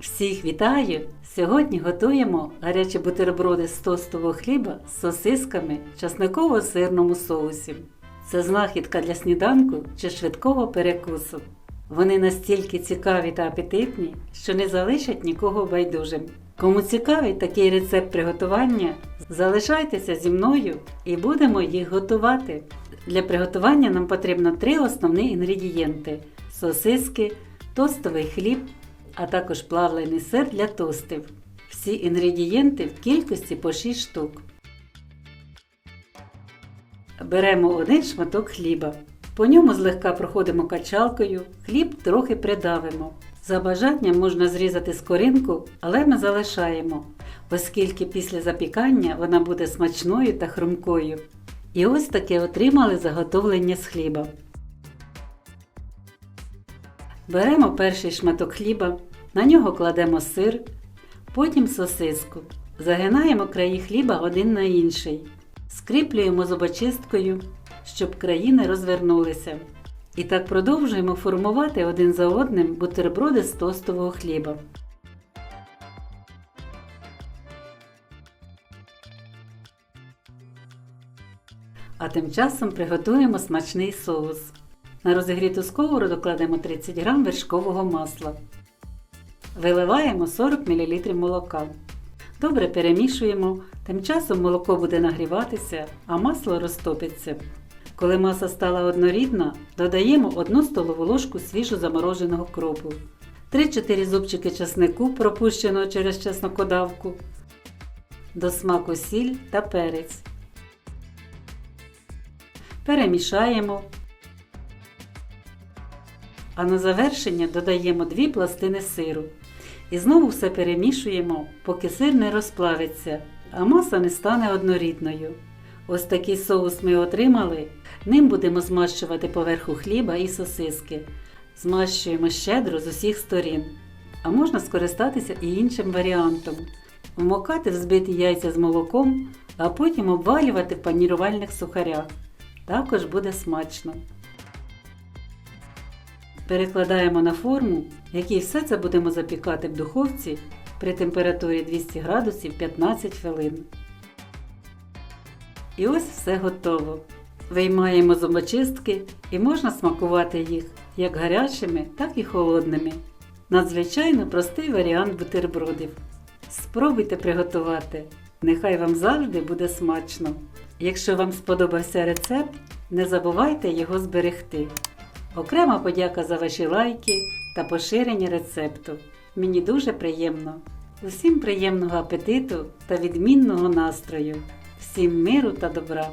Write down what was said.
Всіх вітаю! Сьогодні готуємо гарячі бутерброди з тостового хліба з сосисками в часниково-сирному соусі. Це знахідка для сніданку чи швидкого перекусу. Вони настільки цікаві та апетитні, що не залишать нікого байдужим. Кому цікавий такий рецепт приготування, залишайтеся зі мною і будемо їх готувати. Для приготування нам потрібно три основні інгредієнти: сосиски, тостовий хліб, а також плавлений сир для тостів. Всі інгредієнти в кількості по 6 штук. Беремо один шматок хліба. По ньому злегка проходимо качалкою, хліб трохи придавимо. За бажанням можна зрізати скоринку, але ми залишаємо, оскільки після запікання вона буде смачною та хрумкою. І ось таке отримали заготовлення з хліба. Беремо перший шматок хліба, на нього кладемо сир, потім сосиску. Загинаємо краї хліба один на інший. Скріплюємо зубочисткою, щоб краї не розвернулися. І так продовжуємо формувати один за одним бутерброди з тостового хліба. А тим часом приготуємо смачний соус. На розігріту сковороду кладемо 30 г вершкового масла. Виливаємо 40 мл молока. Добре перемішуємо, тим часом молоко буде нагріватися, а масло розтопиться. Коли маса стала однорідна, додаємо 1 столову ложку свіжо замороженого кропу, 3-4 зубчики часнику, пропущеного через чеснокодавку, до смаку сіль та перець. Перемішаємо. А на завершення додаємо 2 пластини сиру. І знову все перемішуємо, поки сир не розплавиться, а маса не стане однорідною. Ось такий соус ми отримали. Ним будемо змащувати поверху хліба і сосиски. Змащуємо щедро з усіх сторін. А можна скористатися і іншим варіантом. Вмокати взбиті яйця з молоком, а потім обвалювати в панірувальних сухарях. Також буде смачно. Перекладаємо на форму, в якій все це будемо запікати в духовці при температурі 200 градусів 15 хвилин. І ось все готово. Виймаємо зубочистки і можна смакувати їх як гарячими, так і холодними. Надзвичайно простий варіант бутербродів. Спробуйте приготувати. Нехай вам завжди буде смачно. Якщо вам сподобався рецепт, не забувайте його зберегти. Окрема подяка за ваші лайки та поширення рецепту. Мені дуже приємно. Усім приємного апетиту та відмінного настрою. Всім миру та добра!